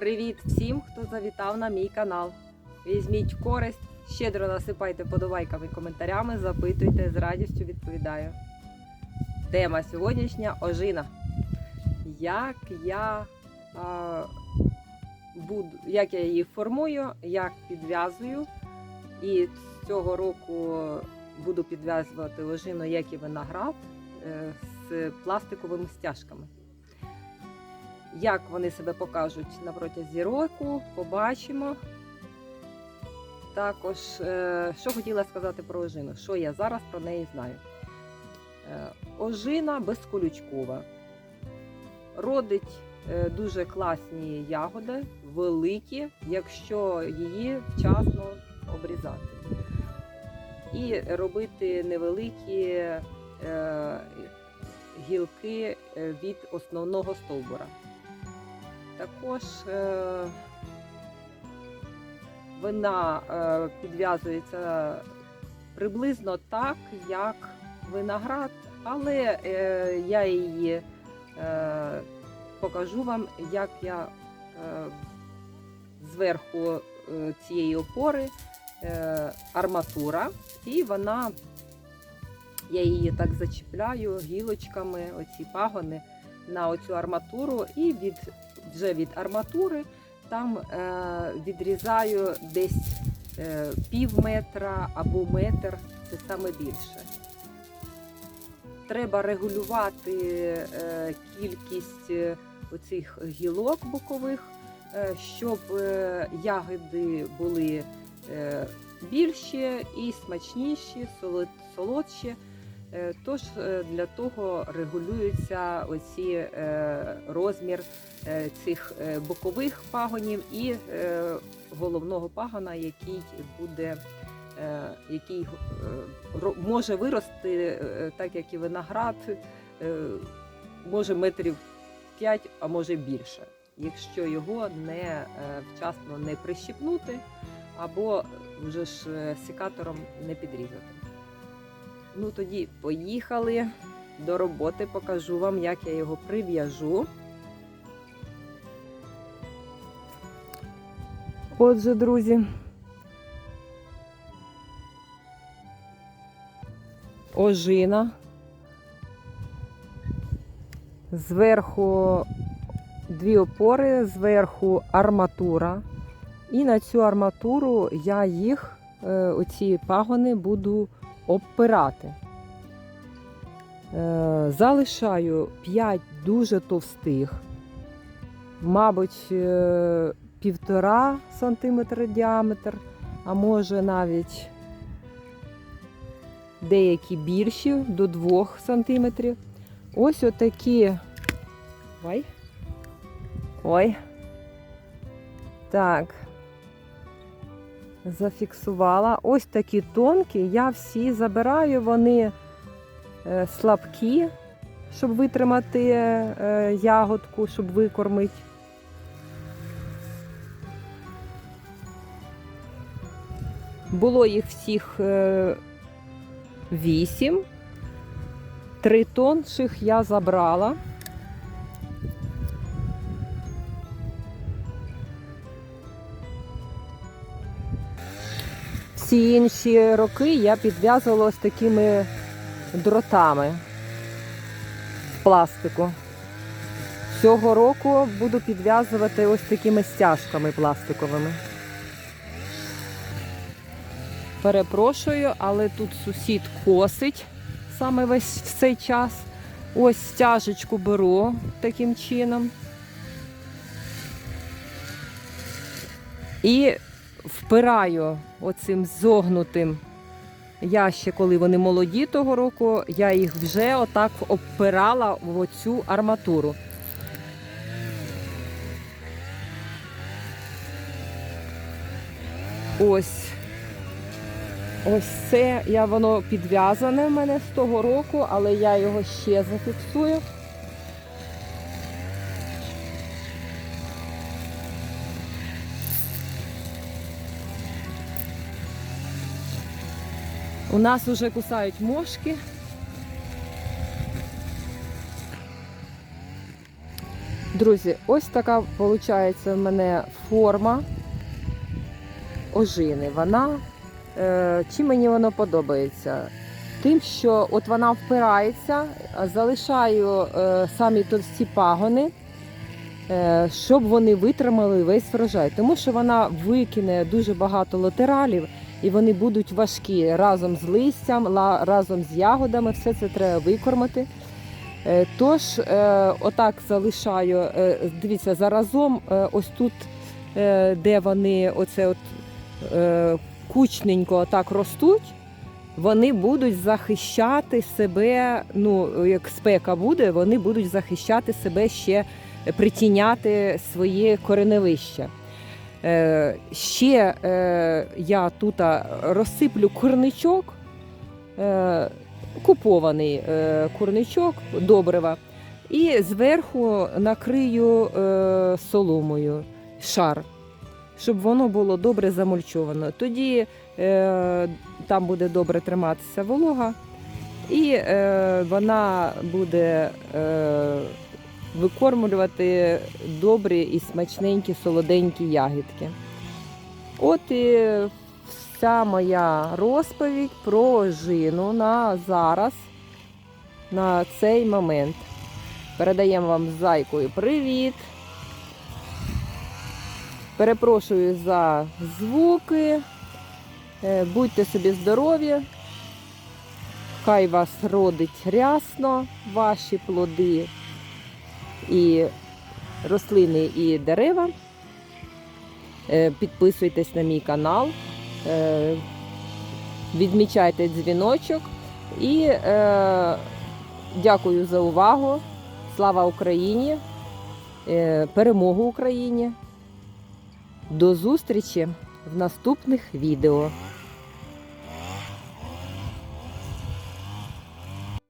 Привіт всім, хто завітав на мій канал. Візьміть користь, щедро насипайте подобайками і коментарями, запитуйте, з радістю відповідаю. Тема сьогоднішня ожина. Як я, а, буду, як я її формую, як підв'язую. І з цього року буду підв'язувати ожину, як і виноград е, з пластиковими стяжками. Як вони себе покажуть на протязі року, побачимо. Також, е, що хотіла сказати про ожину, що я зараз про неї знаю. Е, Ожина безколючкова. Родить е, дуже класні ягоди, великі, якщо її вчасно обрізати. І робити невеликі гілки від основного стовбура. Також е, вона е, підв'язується приблизно так, як виноград, але е, я її покажу вам, як я зверху цієї опори арматура, і вона, я її так зачіпляю гілочками, оці пагони на оцю арматуру, і від, вже від арматури там е, відрізаю десь е, пів метра або метр, це саме більше. Треба регулювати е, кількість оцих гілок бокових, щоб ягоди були більші і смачніші, солод- солодші. Е, Тож е, для того регулюється оці е, розмір цих бокових пагонів і головного пагона, який буде, який може вирости, так як і виноград, може метрів 5, а може більше, якщо його не вчасно не прищипнути або вже ж секатором не підрізати. Ну тоді поїхали до роботи, покажу вам, як я його прив'яжу. Отже, друзі. Ожина. Зверху дві опори, зверху арматура. І на цю арматуру я їх, е, оці пагони, буду обпирати. Е, Залишаю 5 дуже товстих, мабуть, е, півтора сантиметра діаметр, а може навіть деякі більші до 2 сантиметрів. Ось отакі. Ой. Ой. Так. Зафіксувала. Ось такі тонкі. Я всі забираю, вони е, слабкі, щоб витримати е, ягодку, щоб викормити. Було їх всіх е, вісім. Три тонших я забрала. Всі інші роки я підв'язувала ось такими дротами пластику. Цього року буду підв'язувати ось такими стяжками пластиковими. Перепрошую, але тут сусід косить саме весь в цей час. Ось стяжечку беру таким чином. І впираю оцим зогнутим. Я ще, коли вони молоді того року, я їх вже отак обпирала в оцю арматуру. Ось. Ось це я воно підв'язане в мене з того року, але я його ще зафіксую. У нас вже кусають мошки. Друзі, ось така виходить в мене форма ожини. Вона е, чим мені воно подобається? Тим, що от вона впирається, залишаю е, самі товсті пагони, е, щоб вони витримали весь врожай. Тому що вона викине дуже багато латералів, і вони будуть важкі разом з листям, разом з ягодами. Все це треба викормити. Е, Тож, е, отак залишаю. е, Дивіться, заразом, ось тут, де вони оце от кучненько так ростуть, вони будуть захищати себе. Ну, як спека буде, вони будуть захищати себе ще, притіняти своє кореневище. Е, Ще е, я тут розсиплю курничок. Е, купований е, курничок, добрива, і зверху накрию е, соломою шар, щоб воно було добре замульчовано. Тоді е, там буде добре триматися волога, і е, вона буде е, викормлювати добрі і смачненькі солоденькі ягідки. От і вся моя розповідь про ожину на зараз, на цей момент. Передаємо вам з зайкою привіт. Перепрошую за звуки. Е, Будьте собі здорові. Хай вас родить рясно, ваші плоди і рослини і дерева. Е, Підписуйтесь на мій канал, е, відмічайте дзвіночок і е, дякую за увагу. Слава Україні! Перемогу Україні! До зустрічі в наступних відео.